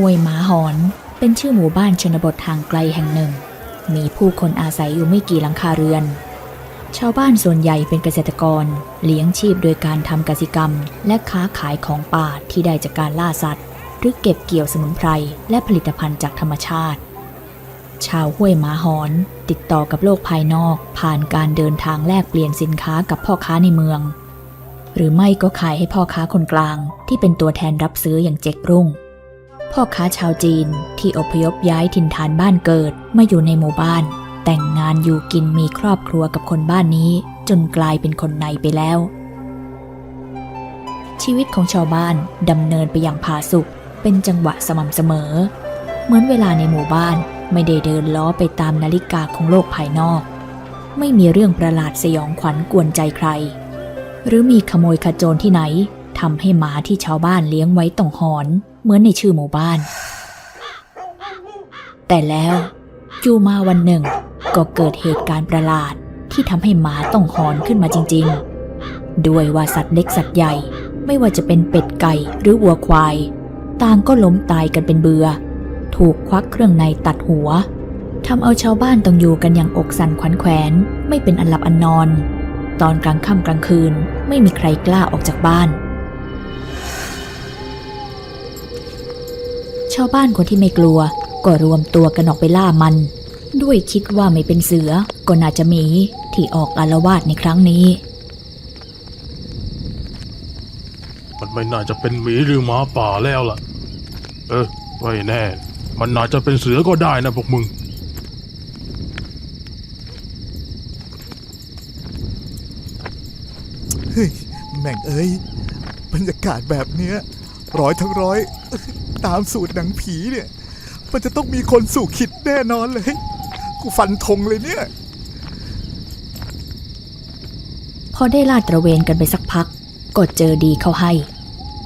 ห้วยหมาหอน เป็นชื่อหมู่บ้านชนบททางไกลแห่งหนึ่ง มีผู้คนอาศัยอยู่ไม่กี่หลังคาเรือน ชาวบ้านส่วนใหญ่เป็นเกษตรกร เลี้ยงชีพโดยการทำกสิกรรม และค้าขายของป่าที่ได้จากการล่าสัตว์ หรือเก็บเกี่ยวสมุนไพรและผลิตภัณฑ์จากธรรมชาติ ชาวห้วยหมาหอน ติดต่อกับโลกภายนอก ผ่านการเดินทางแลกเปลี่ยนสินค้ากับพ่อค้าในเมือง หรือไม่ก็ขายให้พ่อค้าคนกลาง ที่เป็นตัวแทนรับซื้ออย่างเจ๊กรุ่ง พ่อค้าชาวจีนที่อพยพย้ายถิ่นฐานบ้านเกิดมาอยู่ในหมู่บ้าน แต่งงานอยู่กินมีครอบครัวกับคนบ้านนี้ จนกลายเป็นคนในไปแล้ว ชีวิตของชาวบ้านดำเนินไปอย่างผาสุกเป็นจังหวะสม่ำเสมอ เหมือนเวลาในหมู่บ้านไม่ได้เดินล้อไปตามนาฬิกาของโลกภายนอก ไม่มีเรื่องประหลาดสยองขวัญกวนใจใคร หรือมีขโมยขโจรที่ไหนทำให้หมาที่ชาวบ้านเลี้ยงไว้ต้องหอน เหมือนในชื่อหมู่บ้าน แต่แล้วจูมาวันหนึ่งก็เกิดเหตุการณ์ประหลาดที่ทำให้หมาต้องหอนขึ้นมาจริง ๆ ด้วยว่าสัตว์เล็กสัตว์ใหญ่ไม่ว่าจะเป็นเป็ดไก่หรือวัวควาย ต่างก็ล้มตายกันเป็นเบือ ถูกควักเครื่องในตัดหัวทำเอาชาวบ้านต้องอยู่กันอย่างอกสั่นขวัญแขวนไม่เป็นอันหลับอันนอน ตอนกลางค่ำกลางคืนไม่มีใครกล้าออกจากบ้าน ชาวบ้านคนที่ไม่กลัว ก็รวมตัวกันออกไปล่ามัน ด้วยคิดว่าไม่เป็นเสือ ก็น่าจะหมีที่ออกอาละวาดในครั้งนี้ มันไม่น่าจะเป็นหมีหรือหมาป่าแล้วล่ะ เออไม่แน่ มันน่าจะเป็นเสือก็ได้นะพวกมึง เฮ้ยแม่งเอ้ยบรรยากาศแบบเนี้ย ร้อยทั้งร้อย ตามสูตรหนังผีเนี่ย มันจะต้องมีคนสู่ขิดแน่นอนเลย กูฟันธงเลยเนี่ย พอได้ลาดตระเวนกันไปสักพัก ก็เจอดีเข้าให้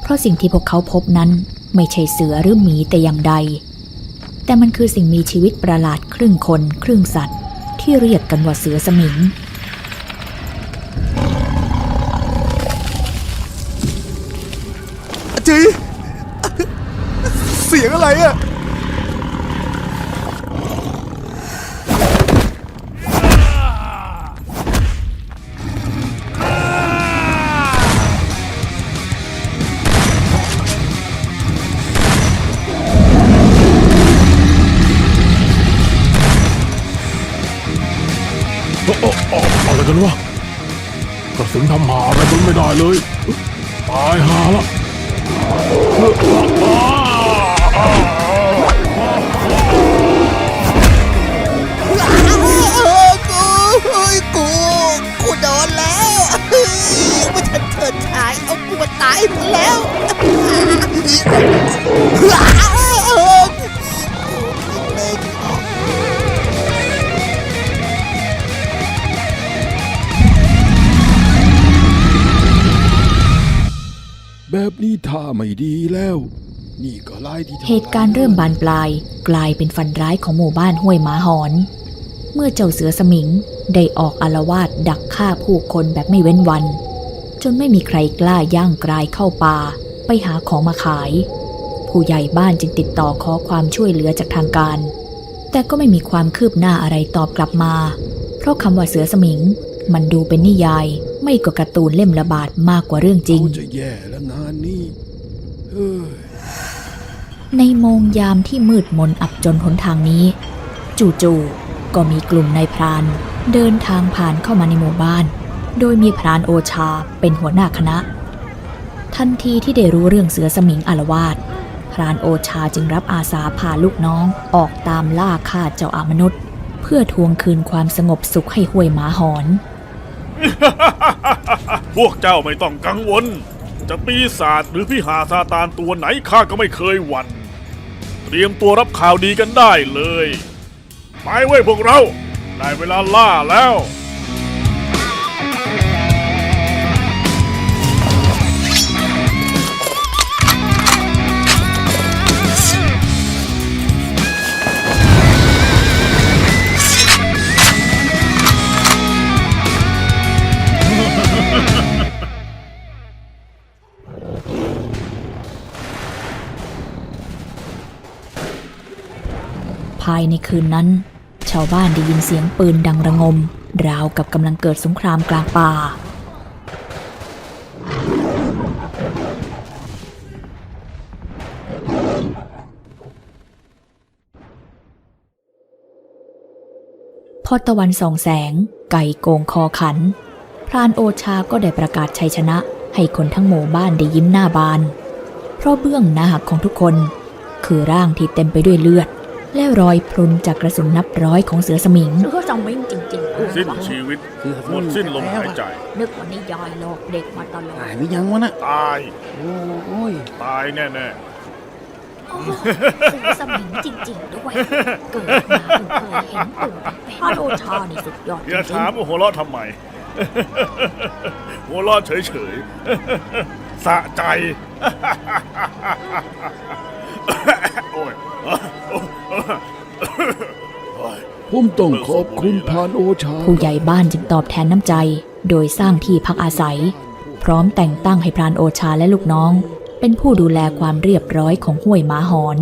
เพราะสิ่งที่พวกเขาพบนั้นไม่ใช่เสือหรือหมีแต่อย่างใด แต่มันคือสิ่งมีชีวิตประหลาดครึ่งคนครึ่งสัตว์ ที่เรียกกันว่าเสือสมิง จีเสียงอะไรอะโอ้โอ้โอ้อะไรกันวะกระสุนทำหาอะไรมันไม่ได้เลย ตายหาละ กูกูโดนแล้วไม่ทันเถิดฉายเอากูมาตายหมดแล้ว แบบนี้ท่าไม่ดีแล้ว นี่ก็ไล่ที่เหตุการณ์เริ่มบานปลาย กลายเป็นฟันร้ายของหมู่บ้านห้วยหมาหอน เมื่อเจ้าเสือสมิงได้ออกอารวาสดักฆ่าผู้คนแบบไม่เว้นวัน จนไม่มีใครกล้าย่างกรายเข้าป่าไปหาของมาขาย ผู้ใหญ่บ้านจึงติดต่อขอความช่วยเหลือจากทางการ แต่ก็ไม่มีความคืบหน้าอะไรตอบกลับมา เพราะคำว่าเสือสมิง มันดูเป็นนิยาย ไม่ก็การ์ตูนเล่มระบาดมากกว่าเรื่องจริงกูจะแย่แล้วงานนี้เฮ้ยในโมงยามที่มืดมนอับจนหนทางนี้ จู่ๆก็มีกลุ่มนายพราน เดินทางผ่านเข้ามาในหมู่บ้าน โดยมีพรานโอชาเป็นหัวหน้าคณะ ทันทีที่ได้รู้เรื่องเสือสมิงอารวาสพรานโอชาจึงรับอาสาพาลูกน้องออกตามล่าฆ่าเจ้าอามนุษย์ เพื่อทวงคืนความสงบสุขให้ห้วยหมาหอน พวกเจ้าไม่ต้องกังวล จะปีศาจหรือพิหาซาตานตัวไหนข้าก็ไม่เคยหวัน่น เตรียมตัวรับข่าวดีกันได้เลย ไปเว้ยพวกเรา ได้เวลาล่าแล้ว ภายในคืนนั้น ชาวบ้านได้ยินเสียงปืนดังระงม ราวกับกำลังเกิดสงครามกลางป่า พอตะวันส่องแสง ไก่โกงคอขัน พรานโอชาก็ได้ประกาศชัยชนะ ให้คนทั้งหมู่บ้านได้ยิ้มหน้าบาน เพราะเบื้องหน้าของทุกคน คือร่างที่เต็มไปด้วยเลือด และรอยพรุนจากกระสุนนับร้อยของเสือสมิง เสือสมิงจริงๆสิ้นชีวิตหมดสิ้นลมหายใจ นึกว่านิยายหลอกเด็กมาตลอดหายไปยังวะนะตาย โอ้ยตายแน่เสือสมิงจริงๆด้วย เกิดมาเพิ่งเคยเห็นตัวเป็นพระโอชานี่สุดยอดๆจอย่าริถางมว่าหัวเราะทำไม หัวเราะเฉยๆ สะใจ ผมต้องขอบคุณพานโอชา ผู้ใหญ่บ้านจึงตอบแทนน้ำใจ โดยสร้างที่พักอาศัย พร้อมแต่งตั้งให้พรานโอชาและลูกน้อง เป็นผู้ดูแลความเรียบร้อยของห้วยหมาหอน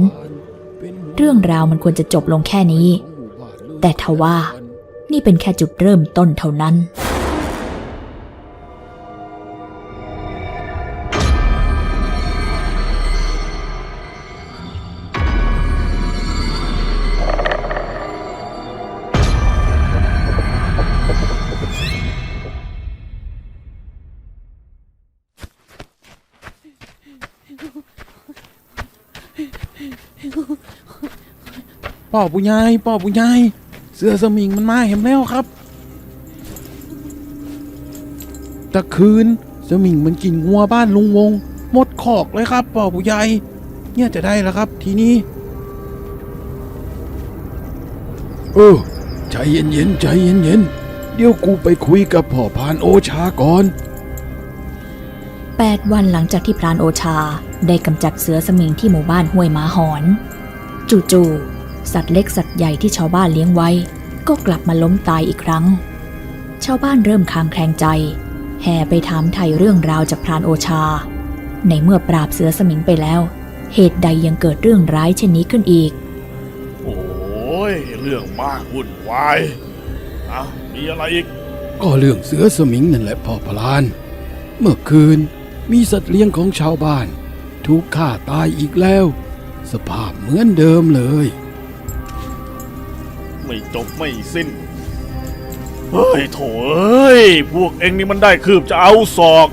เรื่องราวมันควรจะจบลงแค่นี้ แต่ทว่านี่เป็นแค่จุดเริ่มต้นเท่านั้น ป่อปุญญายป่อปุญญายเสือสมิงมันมาเห็นแล้วครับตะคืนสมิงมันกินงัวบ้านลุงวงหมดขอกเลยครับป่อปุญญายเนี่ยจะได้แล้วครับทีนี้เออใจเย็นๆใจเย็นๆเดี๋ยวกูไปคุยกับพ่อพานโอชาก่อน8วันหลังจากที่พรานโอชาได้กำจัดเสือสมิงที่หมู่บ้านห้วยหมาหอน จู่ๆ สัตว์เล็กสัตว์ใหญ่ที่ชาวบ้านเลี้ยงไว้ ก็กลับมาล้มตายอีกครั้ง ชาวบ้านเริ่มคลางแคลงใจ แห่ไปถามไถ่เรื่องราวจากพรานโอชา ในเมื่อปราบเสือสมิงไปแล้ว เหตุใดยังเกิดเรื่องร้ายเช่นนี้ขึ้นอีก โอ้ยเรื่องมากวุ่นวายเอ้ามีอะไรอีก ก็เรื่องเสือสมิงนั่นแหละพ่อพลาน เมื่อคืนมีสัตว์เลี้ยงของชาวบ้าน ถูกฆ่าตายอีกแล้ว สภาพเหมือนเดิมเลย ไม่จบไม่สิ้น เฮ้ยโถเอ้ย พวกเอ็งนี่มันได้คืบจะเอาศอก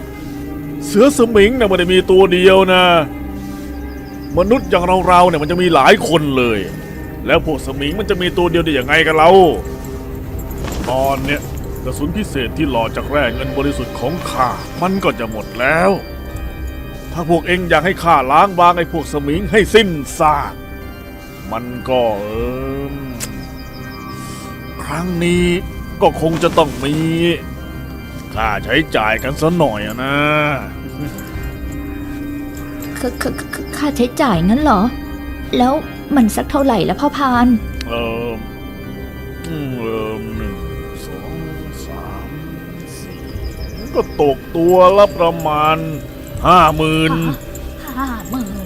เสือสมิงนี่ยไม่ได้มีตัวเดียวนะ มนุษย์อย่างเราๆเนี่ยมันจะมีหลายคนเลย แล้วพวกสมิงมันจะมีตัวเดียวได้ยังไงกันเราตอนเนี้ยกระสุนพิเศษที่หล่อจากแร่เงินบริสุทธิ์ของข้ามันก็จะหมดแล้ว ถ้าพวกเอ็งอยากให้ข้าล้างบางไอ้พวกสมิงให้สิ้นซาก มันก็เออ ครั้งนี้ก็คงจะต้องมีค่าใช้จ่ายกันสัหน่อยอะนะ ค่าใช้จ่ายงั้นเหรอ แล้วมันสักเท่าไหร่แล้วพ่อพาน เอออืมเออหนึ่งสองสามสี่ก็ตกตัวละประมาณห้าหมื่นห้าหมื่น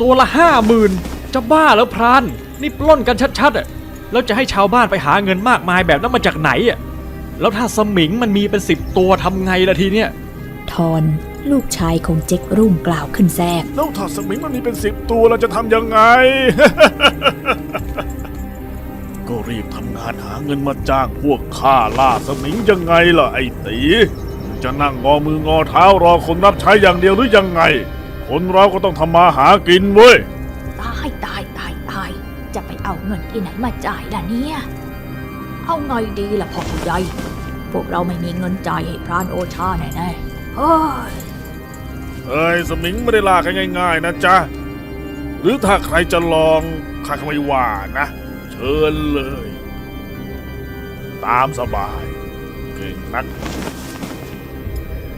ตัวละห้าหมื่นจะบ้าแล้วพราน นี่ปล้นกันชัดๆอะ แล้วจะให้ชาวบ้านไปหาเงินมากมายแบบนั้นมาจากไหนอะแล้วถ้าสมิงมันมีเป็นสิบตัวทำไงล่ะทีเนี้ยทอนลูกชายของเจ๊กรุ่งกล่าวขึ้นแทรกแล้วถ้าสมิงมันมีเป็นสิบตัวเราจะทำยังไง ก็รีบทำงานหาเงินมาจ้างพวกข้าล่าสมิงยังไงล่ะไอ้ตีจะนั่งงอมืองอเท้ารอคนรับใช้อย่างเดียวหรือยังไง คนเราก็ต้องทำมาหากินเว้ยตาย เงินที่ไหนมาจ่ายล่ะเนี่ย เอาไงดีล่ะพ่อผู้ใหญ่ พวกเราไม่มีเงินจ่ายให้พรานโอชาแน่ๆเฮ้ยเอ้ยสมิงไม่ได้ลากันง่าย ๆ นะจ๊ะ หรือถ้าใครจะลองข้าก็ไม่ว่านะ เชิญเลย ตามสบาย เก่งนัก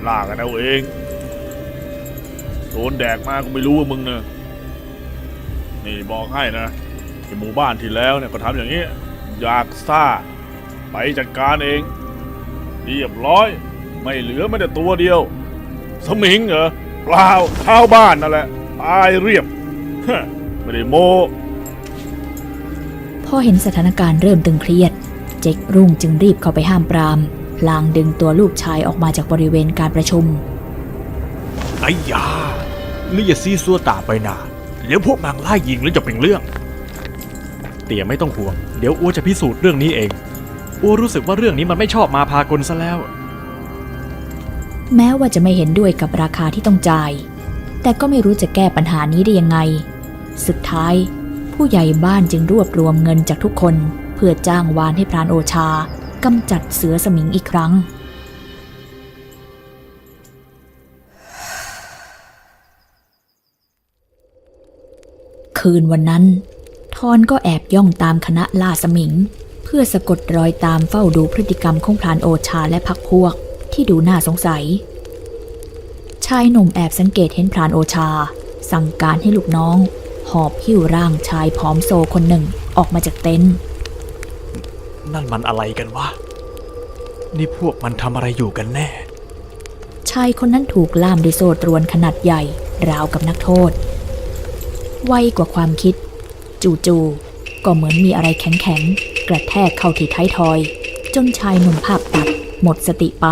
ลากันเอาเองโดนแดกมาก็ไม่รู้ว่ามึงเนะนี่บอกให้นะ ในหมู่บ้านที่แล้วเนี่ยก็ทำอย่างนี้ อยากซ่า ไปจัดการเอง เรียบร้อย ไม่เหลือแม้แต่ตัวเดียว สมิงเหรอเปล่าชาวบ้านนั่นแหละตายเรียบฮะไม่ได้โมพอเห็นสถานการณ์เริ่มตึงเครียด เจ็กรุ่งจึงรีบเข้าไปห้ามปรามพลางดึงตัวลูกชายออกมาจากบริเวณการประชุมไอ้ยานี่อย่าซีซัวตาไปนาเดี๋ยวพวกมังไล่ยิงแล้วจะเป็นเรื่องเตี่ยไม่ต้องห่วง เดี๋ยวอัวจะพิสูจน์เรื่องนี้เอง อัวรู้สึกว่าเรื่องนี้มันไม่ชอบมาพากลซะแล้ว แม้ว่าจะไม่เห็นด้วยกับราคาที่ต้องจ่าย แต่ก็ไม่รู้จะแก้ปัญหานี้ได้ยังไง สุดท้าย ผู้ใหญ่บ้านจึงรวบรวมเงินจากทุกคน เพื่อจ้างวานให้พรานโอชากำจัดเสือสมิงอีกครั้งคืนวันนั้น ทอนก็แอบย่องตามคณะล่าสมิง เพื่อสะกดรอยตามเฝ้าดูพฤติกรรมของพรานโอชาและพักพวกที่ดูน่าสงสัย ชายหนุ่มแอบสังเกตเห็นพรานโอชา สั่งการให้ลูกน้อง หอบหิ้วร่างชายผอมโซคนหนึ่งออกมาจากเต็นท์นั่นมันอะไรกันวะ นี่พวกมันทำอะไรอยู่กันแน่ ชายคนนั้นถูกล่ามด้วยโซ่ตรวนขนาดใหญ่ ราวกับนักโทษ ไวกว่าความคิด จู่ๆก็เหมือนมีอะไรแข็งๆ กระแทกเข้าที่ท้ายทอย จนชายหนุ่มภาพตัดหมดสติไป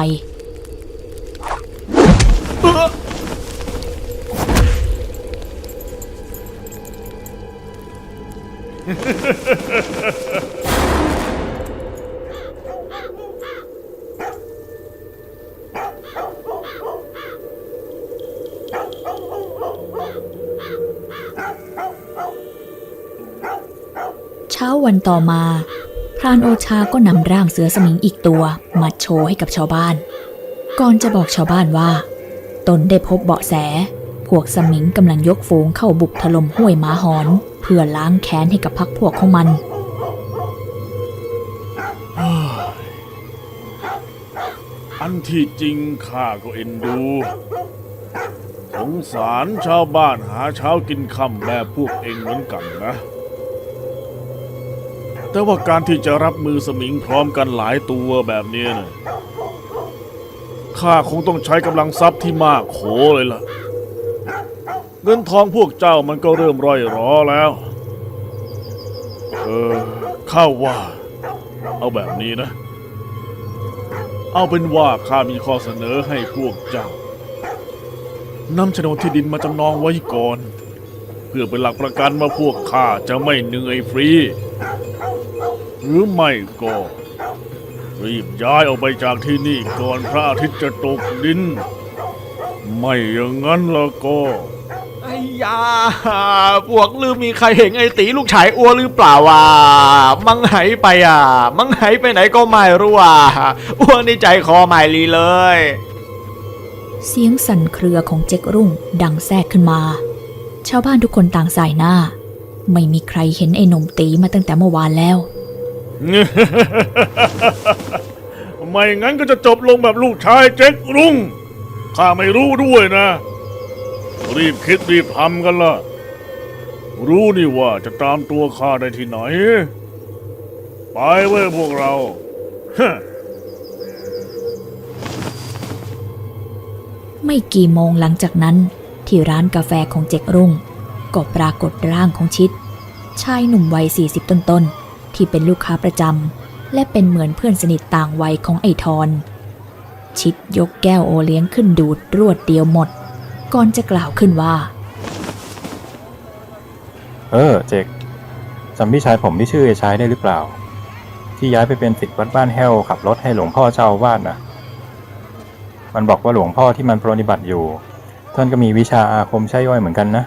ช้าวันต่อมา พรานโอชาก็นำร่างเสือสมิงอีกตัวมาโชว์ให้กับชาวบ้าน ก่อนจะบอกชาวบ้านว่า ตนได้พบเบาะแส พวกสมิงกำลังยกฝูงเข้าบุกถล่มห้วยหมาหอน เพื่อล้างแค้นให้กับพักพวกของมันอันที่จริงข้าก็เอ็นดู สงสารชาวบ้านหาเช้ากินค่ำแบบพวกเองเหมือนกันนะ แต่ว่าการที่จะรับมือสมิงพร้อมกันหลายตัวแบบนี้นะข้าคงต้องใช้กำลังทรัพย์ที่มากโขเลยล่ะ เงินทองพวกเจ้ามันก็เริ่มร่อยรอแล้ว เออข้าว่า เอาแบบนี้นะ เอาเป็นว่าข้ามีข้อเสนอให้พวกเจ้านำโฉนดที่ดินมาจำนองไว้ก่อน เพื่อเป็นหลักประกันว่าพวกข้าจะไม่เหนื่อยฟรี หรือไม่ก็ รีบย้ายออกไปจากที่นี่ก่อนพระอาทิตย์จะตกดิน ไม่อย่างนั้นแล้วก็ไอ้ยาพวกลืมมีใครเห็นไอ้ตีลูกชายอัวหรือเปล่าวะมังไหายไปอะ มังไหายไปไหนก็ไม่รู้อะอัวนี่ใจคอไม่รีเลย เสียงสั่นเครือของเจ๊กรุ่งดังแทรกขึ้นมา ชาวบ้านทุกคนต่างสายหน้า ไม่มีใครเห็นไอ้หนุ่มตีมาตั้งแต่เมื่อวานแล้ว ไม่งั้นก็จะจบลงแบบลูกชายเจ๊กรุ่ง ข้าไม่รู้ด้วยนะ รีบคิดรีบทำกันล่ะ รู้นี่ว่าจะตามตัวข้าได้ที่ไหน ไปเว้ยพวกเราไม่กี่โมงหลังจากนั้น ที่ร้านกาแฟของเจกรุ่ง ก็ปรากฏร่างของชิด ชายหนุ่มวัย40 ต้นๆ ที่เป็นลูกค้าประจำและเป็นเหมือนเพื่อนสนิทต่างวัยของไอทอน ชิดยกแก้วโอเลี้ยงขึ้นดูดรวดเดียวหมด ก่อนจะกล่าวขึ้นว่า เออ เจกจำพี่ชายผมที่ชื่อไอ้ชายได้หรือเปล่า ที่ย้ายไปเป็นศิษย์วัดบ้านแห้วขับรถให้หลวงพ่อเจ้าอาวาดนะมันบอกว่าหลวงพ่อที่มันปรนิบัติอยู่ ท่านก็มีวิชาอาคมใช่ย่อยเหมือนกันนะ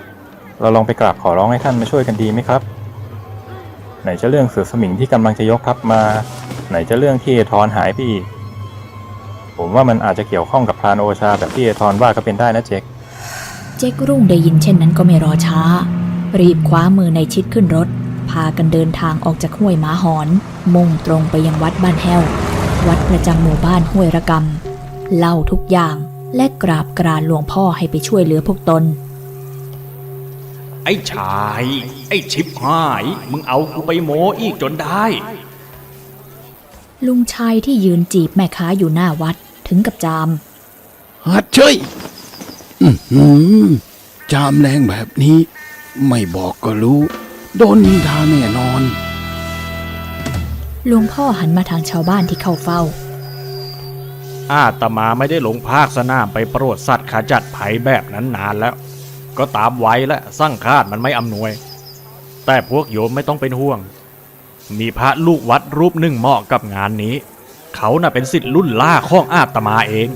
เราลองไปกราบขอร้องให้ท่านมาช่วยกันดีไหมครับ ไหนจะเรื่องเสือสมิงที่กำลังจะยกทัพมา ไหนจะเรื่องที่เอทอนหายไปอีก ผมว่ามันอาจจะเกี่ยวข้องกับพรานโอชาแบบที่เอทอนว่าก็เป็นได้นะเจกเจ๊กรุ่งได้ยินเช่นนั้นก็ไม่รอช้า รีบคว้ามือในชิดขึ้นรถ พากันเดินทางออกจากห้วยหมาหอน มุ่งตรงไปยังวัดบ้านแห้ว วัดประจำหมู่บ้านห้วยระกำเล่าทุกอย่างและกราบกรานหลวงพ่อให้ไปช่วยเหลือพวกตน ไอ้ชาย ไอ้ชิบหาย มึงเอากูไปโมอีกจนได้ ลุงชายที่ยืนจีบแม่ค้าอยู่หน้าวัดถึงกับจามฮัดเชยอื้อหือจามแรงแบบนี้ ไม่บอกก็รู้ โดนนินทาแน่นอนหลวงพ่อหันมาทางชาวบ้านที่เข้าเฝ้า อาตมาไม่ได้ลงภาคสนามไปโปรดสัตว์ขจัดภัยแบบนั้นนานแล้ว ก็ตามไว้และสร้างคาดมันไม่อำนวย แต่พวกโยมไม่ต้องเป็นห่วง มีพระลูกวัดรูปหนึ่งเหมาะกับงานนี้ เขาน่ะเป็นสิทธิ์รุ่นล่าข้องอาตมาเอง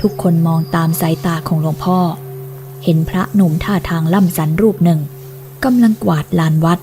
ทุกคนมองตามสายตาของหลวงพ่อ เห็นพระหนุ่มท่าทางล่ำสันรูปหนึ่งกำลังกวาดลานวัด